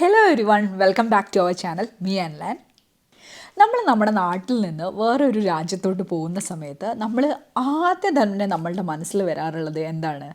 Hello everyone welcome back to our channel me Allan നമ്മൾ നമ്മുടെ നാട്ടിൽ നിന്ന് വേറൊരു രാജ്യത്തോട്ട് പോകുന്ന സമയത്ത് നമ്മൾ ആദ്യം തന്നെ നമ്മളുടെ മനസ്സിൽ വരാറുള്ളത് എന്താണ്?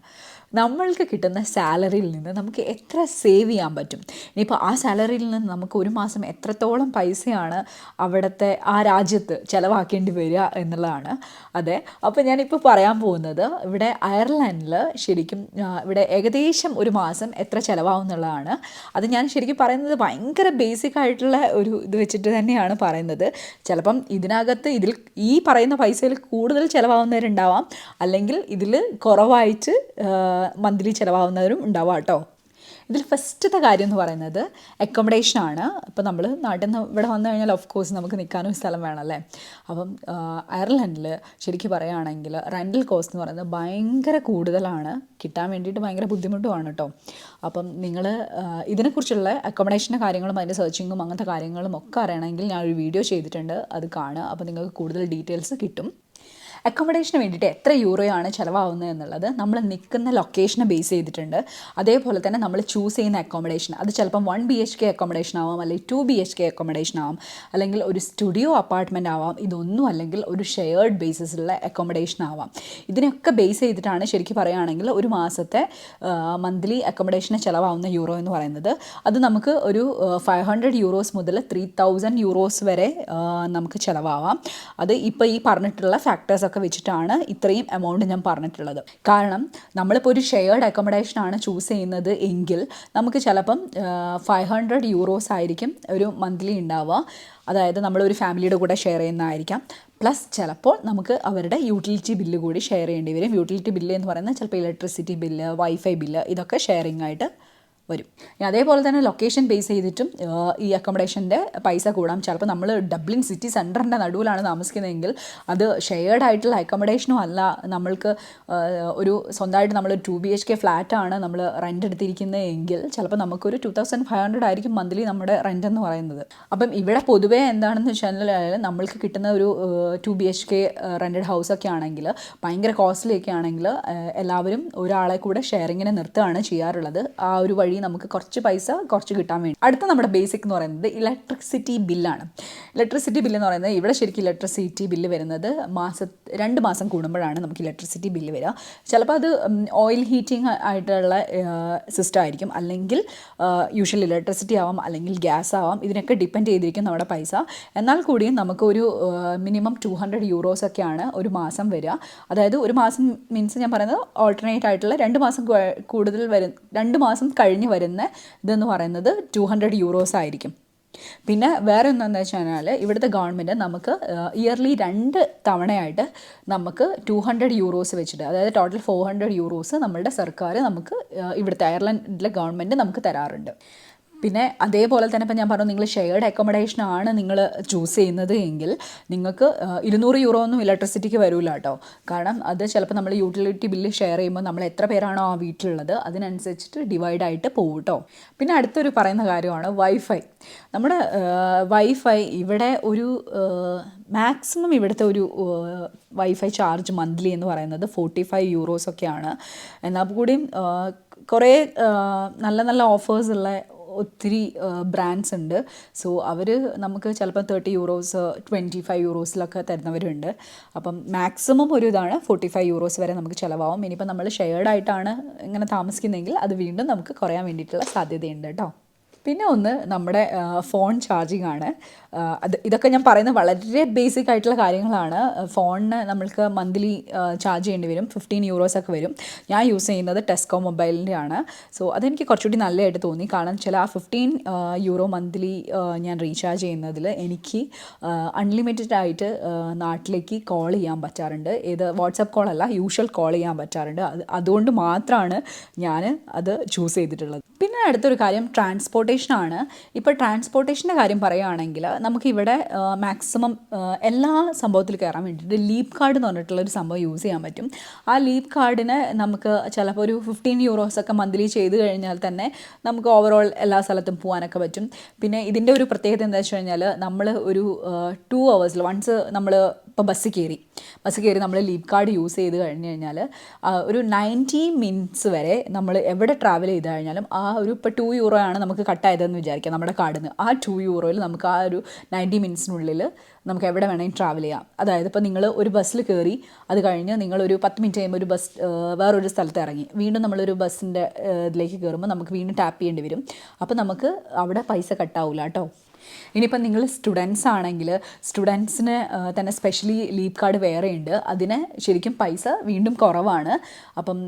നമ്മൾക്ക് കിട്ടുന്ന സാലറിയിൽ നിന്ന് നമുക്ക് എത്ര സേവ് ചെയ്യാൻ പറ്റും? ഇനിയിപ്പോൾ ആ സാലറിയിൽ നിന്ന് നമുക്ക് ഒരു മാസം എത്രത്തോളം പൈസയാണ് അവിടുത്തെ ആ രാജ്യത്ത് ചിലവാക്കേണ്ടി വരിക എന്നുള്ളതാണ്. അതെ അപ്പോൾ ഞാനിപ്പോൾ പറയാൻ പോകുന്നത് ഇവിടെ അയർലൻഡിൽ ശരിക്കും ഇവിടെ ഏകദേശം ഒരു മാസം എത്ര ചിലവാകും എന്നുള്ളതാണ്. അത് ഞാൻ ശരിക്കും പറയുന്നത് ഭയങ്കര ബേസിക് ആയിട്ടുള്ള ഒരു ഇത് വെച്ചിട്ട് തന്നെയാണ് പറയുന്നത്. ചിലപ്പം ഇതിനകത്ത് ഇതിൽ ഈ പറയുന്ന പൈസയിൽ കൂടുതൽ ചിലവാകുന്നവരുണ്ടാവാം. അല്ലെങ്കിൽ ഇതിൽ കുറവായിട്ട് മന്ത്ലി ചിലവാകുന്നവരും ഉണ്ടാവുക കേട്ടോ. ഇതിൽ ഫസ്റ്റത്തെ കാര്യം എന്ന് പറയുന്നത് അക്കോമഡേഷൻ ആണ്. ഇപ്പോൾ നമ്മൾ നാട്ടിൽ നിന്ന് ഇവിടെ വന്നു കഴിഞ്ഞാൽ ഓഫ് കോഴ്സ് നമുക്ക് നിൽക്കാനും സ്ഥലം വേണമല്ലേ അപ്പം അയർലൻഡിൽ ശരിക്കും പറയുകയാണെങ്കിൽ റെന്റൽ കോസ്റ്റ് എന്ന് പറയുന്നത് ഭയങ്കര കൂടുതലാണ്. കിട്ടാൻ വേണ്ടിയിട്ട് ഭയങ്കര ബുദ്ധിമുട്ടുമാണ് കേട്ടോ. അപ്പം നിങ്ങൾ ഇതിനെക്കുറിച്ചുള്ള അക്കോമഡേഷന്റെ കാര്യങ്ങളും അതിന്റെ സെർച്ചിങ്ങും അങ്ങനത്തെ കാര്യങ്ങളും ഒക്കെ അറിയണമെങ്കിൽ ഞാൻ ഒരു വീഡിയോ ചെയ്തിട്ടുണ്ട്. അത് കാണുക. അപ്പോൾ നിങ്ങൾക്ക് കൂടുതൽ ഡീറ്റെയിൽസ് കിട്ടും. അക്കോമഡേഷന് വേണ്ടിയിട്ട് എത്ര യൂറോയാണ് ചിലവാകുന്നത് എന്നുള്ളത് നമ്മൾ നിൽക്കുന്ന ലൊക്കേഷനെ ബേസ് ചെയ്തിട്ടുണ്ട്. അതേപോലെ തന്നെ നമ്മൾ ചൂസ് ചെയ്യുന്ന അക്കോമഡേഷൻ അത് ചിലപ്പം one B H K accommodation ആവാം അല്ലെങ്കിൽ two B H K accommodation ആവാം അല്ലെങ്കിൽ ഒരു സ്റ്റുഡിയോ അപ്പാർട്ട്മെന്റ് ആവാം ഇതൊന്നും അല്ലെങ്കിൽ ഒരു ഷെയർഡ് ബേസിസിലുള്ള അക്കോമഡേഷൻ ആവാം. ഇതിനൊക്കെ ബേസ് ചെയ്തിട്ടാണ് ശരിക്കും പറയുകയാണെങ്കിൽ ഒരു മാസത്തെ മന്ത്ലി അക്കോമഡേഷന് ചിലവാകുന്ന യൂറോ എന്ന് പറയുന്നത്. അത് നമുക്ക് ഒരു ഫൈവ് ഹൺഡ്രഡ് യൂറോസ് മുതൽ ത്രീ തൗസൻഡ് യൂറോസ് വരെ നമുക്ക് ചിലവാവാം. അത് ഇപ്പോൾ ഈ പറഞ്ഞിട്ടുള്ള ഫാക്ടേഴ്സ് ഒക്കെ വെച്ചിട്ടാണ് ഇത്രയും എമൗണ്ട് ഞാൻ പറഞ്ഞിട്ടുള്ളത്. കാരണം നമ്മളിപ്പോൾ ഒരു ഷെയർഡ് അക്കോമഡേഷൻ ആണ് ചൂസ് ചെയ്യുന്നത് എങ്കിൽ നമുക്ക് ചിലപ്പം ഫൈവ് ഹൺഡ്രഡ് യൂറോസ് ആയിരിക്കും ഒരു മന്ത്ലി ഉണ്ടാവുക അതായത് നമ്മളൊരു ഫാമിലിയുടെ കൂടെ ഷെയർ ചെയ്യുന്നതായിരിക്കാം. പ്ലസ് ചിലപ്പോൾ നമുക്ക് അവരുടെ യൂട്ടിലിറ്റി ബില്ല് കൂടി ഷെയർ ചെയ്യേണ്ടി വരും. യൂട്ടിലിറ്റി ബില്ല് എന്ന് പറയുന്നത് ചിലപ്പോൾ ഇലക്ട്രിസിറ്റി ബില്ല് വൈഫൈ ബില്ല് ഇതൊക്കെ ഷെയറിംഗ് ആയിട്ട് വരും. അതേപോലെ തന്നെ ലൊക്കേഷൻ ബേസ് ചെയ്തിട്ടും ഈ അക്കോമഡേഷന്റെ പൈസ കൂടാം. ചിലപ്പോൾ നമ്മൾ ഡബ്ലിൻ സിറ്റി സെന്ററിന്റെ നടുവിലാണ് താമസിക്കുന്നതെങ്കിൽ അത് ഷെയർഡ് ആയിട്ടുള്ള അക്കോമഡേഷനും അല്ല. നമ്മൾക്ക് ഒരു സ്വന്തമായിട്ട് നമ്മൾ ടു ബി എച്ച് കെ ഫ്ലാറ്റാണ് നമ്മൾ റെന്റ് എടുത്തിരിക്കുന്നത് എങ്കിൽ ചിലപ്പോൾ നമുക്കൊരു ടു തൗസൻഡ് ഫൈവ് ഹൺഡ്രഡ് ആയിരിക്കും മന്ത്ലി നമ്മുടെ റെന്റ് എന്ന് പറയുന്നത്. അപ്പം ഇവിടെ പൊതുവേ എന്താണെന്ന് വെച്ചാൽ നമ്മൾക്ക് കിട്ടുന്ന ഒരു two B H K rented house ഒക്കെ ആണെങ്കിൽ ഭയങ്കര കോസ്റ്റ്ലി ഒക്കെ ആണെങ്കിൽ എല്ലാവരും ഒരാളെ കൂടെ ഷെയറിങ്ങിനെ നിർത്തുകയാണ് ചെയ്യാറുള്ളത്. ആ ഒരു വഴി നമുക്ക് കുറച്ച് പൈസ കുറച്ച് കിട്ടാൻ വേണ്ടി. അടുത്ത നമ്മുടെ ബേസിക് എന്ന് പറയുന്നത് ഇലക്ട്രിസിറ്റി ബില്ലാണ് ഇലക്ട്രിസിറ്റി ബില്ല് എന്ന് പറയുന്നത് ഇവിടെ ശരിക്കും ഇലക്ട്രിസിറ്റി ബില്ല് വരുന്നത് മാസ രണ്ട് മാസം കൂടുമ്പോഴാണ് നമുക്ക് ഇലക്ട്രിസിറ്റി ബില്ല് വരിക. ചിലപ്പോൾ അത് ഓയിൽ ഹീറ്റിംഗ് ആയിട്ടുള്ള സിസ്റ്റം ആയിരിക്കും. അല്ലെങ്കിൽ യൂഷ്വൽ ഇലക്ട്രിസിറ്റി ആവാം അല്ലെങ്കിൽ ഗ്യാസ് ആവാം. ഇതിനൊക്കെ ഡിപ്പെൻഡ് ചെയ്തിരിക്കും നമ്മുടെ പൈസ. എന്നാൽ കൂടിയും നമുക്കൊരു മിനിമം ടു ഹൺഡ്രഡ് യൂറോസ് ഒക്കെയാണ് ഒരു മാസം വരിക. അതായത് ഒരു മാസം മീൻസ് ഞാൻ പറയുന്നത് ഓൾട്ടർനേറ്റ് ആയിട്ടുള്ള രണ്ട് മാസം കൂടുതൽ വരും രണ്ട് മാസം കഴിഞ്ഞ് വരുന്ന ഇതെന്ന് പറയുന്നത് ടു ഹൺഡ്രഡ് യൂറോസ് ആയിരിക്കും. പിന്നെ വേറെ എന്താണെന്ന് വെച്ച് കഴിഞ്ഞാൽ ഇവിടുത്തെ ഗവൺമെന്റ് നമുക്ക് ഇയർലി രണ്ട് തവണയായിട്ട് നമുക്ക് ടു ഹൺഡ്രഡ് യൂറോസ് വെച്ചിട്ട് അതായത് ടോട്ടൽ ഫോർ ഹൺഡ്രഡ് യൂറോസ് നമ്മളുടെ സർക്കാർ നമുക്ക് ഇവിടുത്തെ അയർലൻഡിലെ ഗവൺമെന്റ് നമുക്ക് തരാറുണ്ട്. പിന്നെ അതേപോലെ തന്നെ ഇപ്പം ഞാൻ പറഞ്ഞു നിങ്ങൾ ഷെയർഡ് അക്കോമഡേഷൻ ആണ് നിങ്ങൾ ചൂസ് ചെയ്യുന്നത് എങ്കിൽ നിങ്ങൾക്ക് ഇരുന്നൂറ് യൂറോ ഒന്നും ഇലക്ട്രിസിറ്റിക്ക് വരില്ല കേട്ടോ. കാരണം അത് ചിലപ്പോൾ നമ്മൾ യൂട്ടിലിറ്റി ബില്ല് ഷെയർ ചെയ്യുമ്പോൾ നമ്മൾ എത്ര പേരാണോ ആ വീട്ടിലുള്ളത് അതിനനുസരിച്ചിട്ട് ഡിവൈഡ് ആയിട്ട് പോകും കേട്ടോ. പിന്നെ അടുത്തൊരു പറയുന്ന കാര്യമാണ് വൈഫൈ നമ്മുടെ വൈഫൈ ഇവിടെ ഒരു മാക്സിമം ഇവിടുത്തെ ഒരു വൈഫൈ ചാർജ് മന്ത്ലി എന്ന് പറയുന്നത് ഫോർട്ടി ഫൈവ് യൂറോസ് ഒക്കെയാണ്. എന്നാൽ കൂടിയും കുറേ നല്ല നല്ല ഓഫേഴ്സ് ഉള്ള ഒത്തിരി ബ്രാൻഡ്സ് ഉണ്ട്. സോ അവർ നമുക്ക് ചിലപ്പോൾ തേർട്ടി യൂറോസ് ട്വന്റി ഫൈവ് യൂറോസിലൊക്കെ തരുന്നവരുണ്ട്. അപ്പം മാക്സിമം ഒരു ഇതാണ് ഫോർട്ടി ഫൈവ് യൂറോസ് വരെ നമുക്ക് ചിലവാകും ഇനിയിപ്പോൾ നമ്മൾ ഷെയർഡ് ആയിട്ടാണ് ഇങ്ങനെ താമസിക്കുന്നതെങ്കിൽ അത് വീണ്ടും നമുക്ക് കുറയാൻ വേണ്ടിയിട്ടുള്ള സാധ്യതയുണ്ട് കേട്ടോ. പിന്നെ ഒന്ന് നമ്മുടെ ഫോൺ ചാർജിങ് ആണ്. അത് ഇതൊക്കെ ഞാൻ പറയുന്ന വളരെ ബേസിക് ആയിട്ടുള്ള കാര്യങ്ങളാണ്. ഫോണിന് നമ്മൾക്ക് മന്ത്ലി ചാർജ് ചെയ്യേണ്ടി വരും. ഫിഫ്റ്റീൻ യൂറോസ് ഒക്കെ വരും. ഞാൻ യൂസ് ചെയ്യുന്നത് ടെസ്കോ മൊബൈലിന്റെ ആണ്. സോ അതെനിക്ക് കുറച്ചുകൂടി നല്ലതായിട്ട് തോന്നി. കാരണം ചില ആ ഫിഫ്റ്റീൻ യൂറോ മന്ത്ലി ഞാൻ റീചാർജ് ചെയ്യുന്നതിൽ എനിക്ക് അൺലിമിറ്റഡ് ആയിട്ട് നാട്ടിലേക്ക് കോൾ ചെയ്യാൻ പറ്റാറുണ്ട്. ഏത് വാട്സപ്പ് കോൾ അല്ല യൂഷ്വൽ കോൾ ചെയ്യാൻ പറ്റാറുണ്ട്. അത് അതുകൊണ്ട് മാത്രമാണ് ഞാൻ അത് ചൂസ് ചെയ്തിട്ടുള്ളത്. പിന്നെ അടുത്തൊരു കാര്യം ട്രാൻസ്പോർട്ടേഷൻ ആണ്. ഇപ്പോൾ ട്രാൻസ്പോർട്ടേഷന്റെ കാര്യം പറയുകയാണെങ്കിൽ നമുക്കിവിടെ മാക്സിമം എല്ലാ സംഭവത്തിൽ കയറാൻ വേണ്ടിയിട്ട് ലീപ് കാർഡ് എന്ന് പറഞ്ഞിട്ടുള്ള ഒരു സംഭവം യൂസ് ചെയ്യാൻ പറ്റും. ആ ലീപ് കാർഡിന് നമുക്ക് ചിലപ്പോൾ ഒരു ഫിഫ്റ്റീൻ യൂറോസ് ഒക്കെ മന്ത്ലി ചെയ്ത് കഴിഞ്ഞാൽ തന്നെ നമുക്ക് ഓവറോൾ എല്ലാ സ്ഥലത്തും പോകാനൊക്കെ പറ്റും. പിന്നെ ഇതിന്റെ ഒരു പ്രത്യേകത എന്താ വെച്ച് കഴിഞ്ഞാൽ നമ്മൾ ഒരു ടു അവേഴ്സിൽ വൺസ് നമ്മൾ ഇപ്പോൾ ബസ് കയറി. ബസ് കയറി നമ്മൾ ലീപ് കാർഡ് യൂസ് ചെയ്ത് കഴിഞ്ഞ് കഴിഞ്ഞാൽ ഒരു നയന്റി മിനിറ്റ്സ് വരെ നമ്മൾ എവിടെ ട്രാവൽ ചെയ്ത് കഴിഞ്ഞാലും ആ ഒരു ഇപ്പോൾ ടു യൂറോ ആണ് നമുക്ക് കട്ടായതെന്ന് വിചാരിക്കാം നമ്മുടെ കാർഡിൽ നിന്ന് ആ ടു യൂറോയിൽ നമുക്ക് ആ ഒരു നയന്റി മിനിറ്റ്സിനുള്ളിൽ നമുക്ക് എവിടെ വേണമെങ്കിലും ട്രാവൽ ചെയ്യാം. അതായത് ഇപ്പോൾ നിങ്ങൾ ഒരു ബസ്സിൽ കയറി അത് കഴിഞ്ഞ് നിങ്ങളൊരു പത്ത് മിനിറ്റ് കഴിയുമ്പോൾ ഒരു ബസ് വേറൊരു സ്ഥലത്ത് ഇറങ്ങി. വീണ്ടും നമ്മളൊരു ബസ്സിന്റെ ഇതിലേക്ക് കയറുമ്പോൾ നമുക്ക് വീണ്ടും ടാപ്പ് ചെയ്യേണ്ടി വരും. അപ്പോൾ നമുക്ക് അവിടെ പൈസ കട്ടാവില്ല കേട്ടോ. ഇനിയിപ്പം നിങ്ങൾ സ്റ്റുഡൻസ് ആണെങ്കിൽ സ്റ്റുഡൻസിന് തന്നെ സ്പെഷ്യലി ലീപ് കാർഡ് വേറെ ഉണ്ട്. അതിന് ശരിക്കും പൈസ വീണ്ടും കുറവാണ്. അപ്പം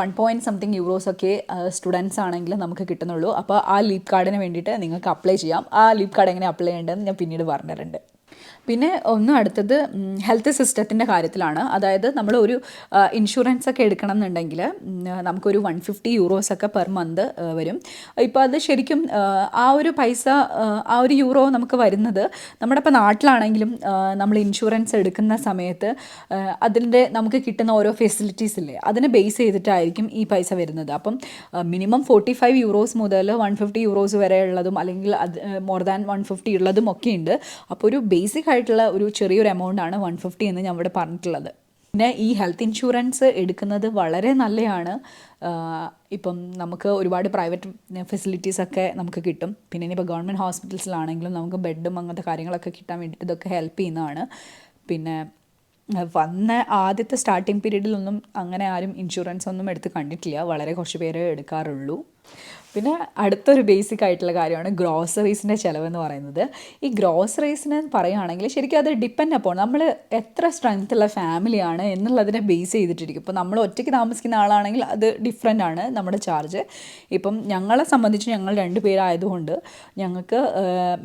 വൺ പോയിന്റ് സംതിങ് യൂറോസ് ഒക്കെ സ്റ്റുഡൻസ് ആണെങ്കിൽ നമുക്ക് കിട്ടുന്നുള്ളൂ. അപ്പോൾ ആ ലീപ് കാർഡിന് വേണ്ടിയിട്ട് നിങ്ങൾക്ക് അപ്ലൈ ചെയ്യാം. ആ ലീപ് കാർഡ് എങ്ങനെ അപ്ലൈ ചെയ്യേണ്ടതെന്ന് ഞാൻ പിന്നീട് പറഞ്ഞുതരുന്നുണ്ട് പിന്നെ ഒന്ന് അടുത്തത് ഹെൽത്ത് സിസ്റ്റത്തിന്റെ കാര്യത്തിലാണ്. അതായത് നമ്മൾ ഒരു ഇൻഷുറൻസ് ഒക്കെ എടുക്കണം എന്നുണ്ടെങ്കിൽ നമുക്കൊരു വൺ ഫിഫ്റ്റി യൂറോസ് ഒക്കെ പെർ മന്ത് വരും. ഇപ്പോൾ അത് ശരിക്കും ആ, ഒരു പൈസ ആ, ഒരു യൂറോ നമുക്ക് വരുന്നത് നമ്മുടെ ഇപ്പോൾ നാട്ടിലാണെങ്കിലും നമ്മൾ ഇൻഷുറൻസ് എടുക്കുന്ന സമയത്ത് അതിന്റെ നമുക്ക് കിട്ടുന്ന ഓരോ ഫെസിലിറ്റീസ് ഇല്ലേ അതിനെ ബേസ് ചെയ്തിട്ടായിരിക്കും ഈ പൈസ വരുന്നത്. അപ്പം മിനിമം ഫോർട്ടി ഫൈവ് യൂറോസ് മുതൽ വൺ ഫിഫ്റ്റി യൂറോസ് വരെ ഉള്ളതും അല്ലെങ്കിൽ അത് മോർ ദാൻ വൺ ഫിഫ്റ്റി ഉള്ളതും ഒക്കെ ഉണ്ട്. അപ്പോൾ ഒരു ബേസിക് ആയിട്ടുള്ള ഒരു ചെറിയൊരു എമൗണ്ട് ആണ് വൺ ഫിഫ്റ്റി എന്ന് ഞാൻ ഇവിടെ പറഞ്ഞിട്ടുള്ളത്. പിന്നെ ഈ ഹെൽത്ത് ഇൻഷുറൻസ് എടുക്കുന്നത് വളരെ നല്ലതാണ് ഇപ്പം നമുക്ക് ഒരുപാട് പ്രൈവറ്റ് ഫെസിലിറ്റീസ് ഒക്കെ നമുക്ക് കിട്ടും. പിന്നെ ഇനിയിപ്പോൾ ഗവൺമെന്റ് ഹോസ്പിറ്റൽസിലാണെങ്കിലും നമുക്ക് ബെഡും അങ്ങനത്തെ കാര്യങ്ങളൊക്കെ കിട്ടാൻ വേണ്ടിയിട്ട് ഇതൊക്കെ ഹെൽപ്പ് ചെയ്യുന്നതാണ്. പിന്നെ വന്ന ആദ്യത്തെ സ്റ്റാർട്ടിങ് പീരീഡിലൊന്നും അങ്ങനെ ആരും ഇൻഷുറൻസ് ഒന്നും എടുത്ത് കണ്ടിട്ടില്ല. വളരെ കുറച്ച് പേര് എടുക്കാറുള്ളൂ. പിന്നെ അടുത്തൊരു ബേസിക് ആയിട്ടുള്ള കാര്യമാണ് ഗ്രോസറീസിന്റെ ചിലവെന്ന് പറയുന്നത്. ഈ ഗ്രോസറീസിന് പറയുകയാണെങ്കിൽ ശരിക്കും അത് ഡിപ്പെൻഡ് അപ്പോൾ നമ്മൾ എത്ര സ്ട്രെങ്ത് ഉള്ള ഫാമിലിയാണ് എന്നുള്ളതിനെ ബേസ് ചെയ്തിട്ടിരിക്കും. ഇപ്പോൾ നമ്മൾ ഒറ്റയ്ക്ക് താമസിക്കുന്ന ആളാണെങ്കിൽ അത് ഡിഫറെന്റ് ആണ് നമ്മുടെ ചാർജ് ഇപ്പം ഞങ്ങളെ സംബന്ധിച്ച് ഞങ്ങൾ രണ്ട് പേരായതുകൊണ്ട് ഞങ്ങൾക്ക്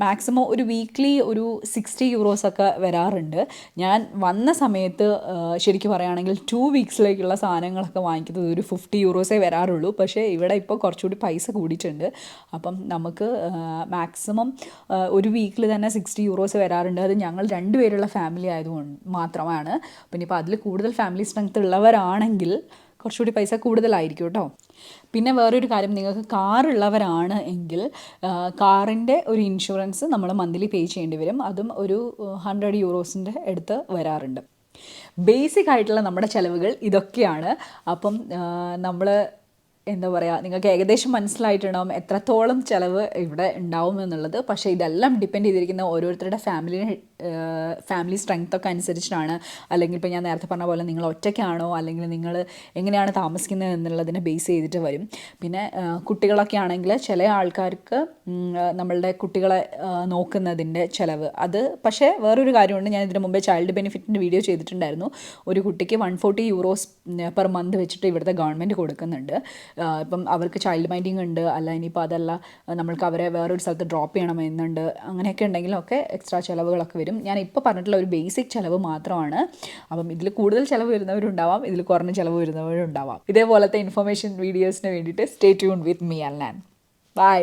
മാക്സിമം ഒരു വീക്ക്ലി ഒരു സിക്സ്റ്റി യൂറോസ് ഒക്കെ വരാറുണ്ട്. ഞാൻ വന്ന സമയത്ത് ശരിക്കും പറയുകയാണെങ്കിൽ ടു വീക്സിലേക്കുള്ള സാധനങ്ങളൊക്കെ വാങ്ങിക്കുന്നത് ഒരു ഫിഫ്റ്റി യൂറോസേ വരാറുള്ളൂ. പക്ഷേ ഇവിടെ ഇപ്പോൾ കുറച്ചുകൂടി പൈസ കൂടിയിട്ടുണ്ട്. അപ്പം നമുക്ക് മാക്സിമം ഒരു വീക്കിൽ തന്നെ സിക്സ്റ്റി യൂറോസ് വരാറുണ്ട്. അത് ഞങ്ങൾ രണ്ടുപേരുള്ള ഫാമിലി ആയതുകൊണ്ട് മാത്രമാണ്. പിന്നെ ഇപ്പോൾ അതിൽ കൂടുതൽ ഫാമിലി സ്ട്രെങ്ത് ഉള്ളവരാണെങ്കിൽ കുറച്ചുകൂടി പൈസ കൂടുതലായിരിക്കും കേട്ടോ. പിന്നെ വേറൊരു കാര്യം നിങ്ങൾക്ക് കാർ ഉള്ളവരാണ് എങ്കിൽ കാറിന്റെ ഒരു ഇൻഷുറൻസ് നമ്മൾ മന്ത്ലി പേ ചെയ്യേണ്ടി വരും. അതും ഒരു ഹൺഡ്രഡ് യൂറോസിന്റെ അടുത്ത് വരാറുണ്ട്. ബേസിക് ആയിട്ടുള്ള നമ്മുടെ ചിലവുകൾ ഇതൊക്കെയാണ്. അപ്പം നമ്മൾ എന്താ പറയുക നിങ്ങൾക്ക് ഏകദേശം മനസ്സിലായിട്ടുണ്ടാവും എത്രത്തോളം ചിലവ് ഇവിടെ ഉണ്ടാവും എന്നുള്ളത്. പക്ഷേ ഇതെല്ലാം ഡിപ്പെൻഡ് ചെയ്തിരിക്കുന്ന ഓരോരുത്തരുടെ ഫാമിലി ഫാമിലി സ്ട്രെങ്ത് ഒക്കെ അനുസരിച്ചിട്ടാണ്. അല്ലെങ്കിൽ ഇപ്പോൾ ഞാൻ നേരത്തെ പറഞ്ഞ പോലെ നിങ്ങൾ ഒറ്റയ്ക്കാണോ അല്ലെങ്കിൽ നിങ്ങൾ എങ്ങനെയാണ് താമസിക്കുന്നത് എന്നുള്ളതിനെ ബേസ് ചെയ്തിട്ട് വരും. പിന്നെ കുട്ടികളൊക്കെ ആണെങ്കിൽ ചില ആൾക്കാർക്ക് നമ്മളുടെ കുട്ടികളെ നോക്കുന്നതിന്റെ ചിലവ്. അത് പക്ഷേ വേറൊരു കാര്യമുണ്ട്. ഞാൻ ഇതിന് മുമ്പേ ചൈൽഡ് ബെനിഫിറ്റിന്റെ വീഡിയോ ചെയ്തിട്ടുണ്ടായിരുന്നു. ഒരു കുട്ടിക്ക് one forty euros per month വെച്ചിട്ട് ഇവിടുത്തെ ഗവൺമെന്റ് കൊടുക്കുന്നുണ്ട്. ഇപ്പം അവർക്ക് ചൈൽഡ് മൈൻഡിങ് ഉണ്ട് അല്ല ഇനിയിപ്പോൾ അതല്ല നമ്മൾക്ക് അവരെ വേറൊരു സ്ഥലത്ത് ഡ്രോപ്പ് ചെയ്യണം ചെയ്യണമെന്നുണ്ട് അങ്ങനെയൊക്കെ ഉണ്ടെങ്കിലൊക്കെ എക്സ്ട്രാ ചിലവുകളൊക്കെ വരും. ഞാൻ ഇപ്പോൾ പറഞ്ഞിട്ടുള്ള ഒരു ബേസിക് ചിലവ് മാത്രമാണ്. അപ്പം ഇതിൽ കൂടുതൽ ചിലവ് വരുന്നവരുണ്ടാവാം ഇതിൽ കുറഞ്ഞ ചിലവ് വരുന്നവരുണ്ടാവാം. ഇതേപോലത്തെ ഇൻഫർമേഷൻ വീഡിയോസിന് വേണ്ടിയിട്ട് stay tune with me Allan bye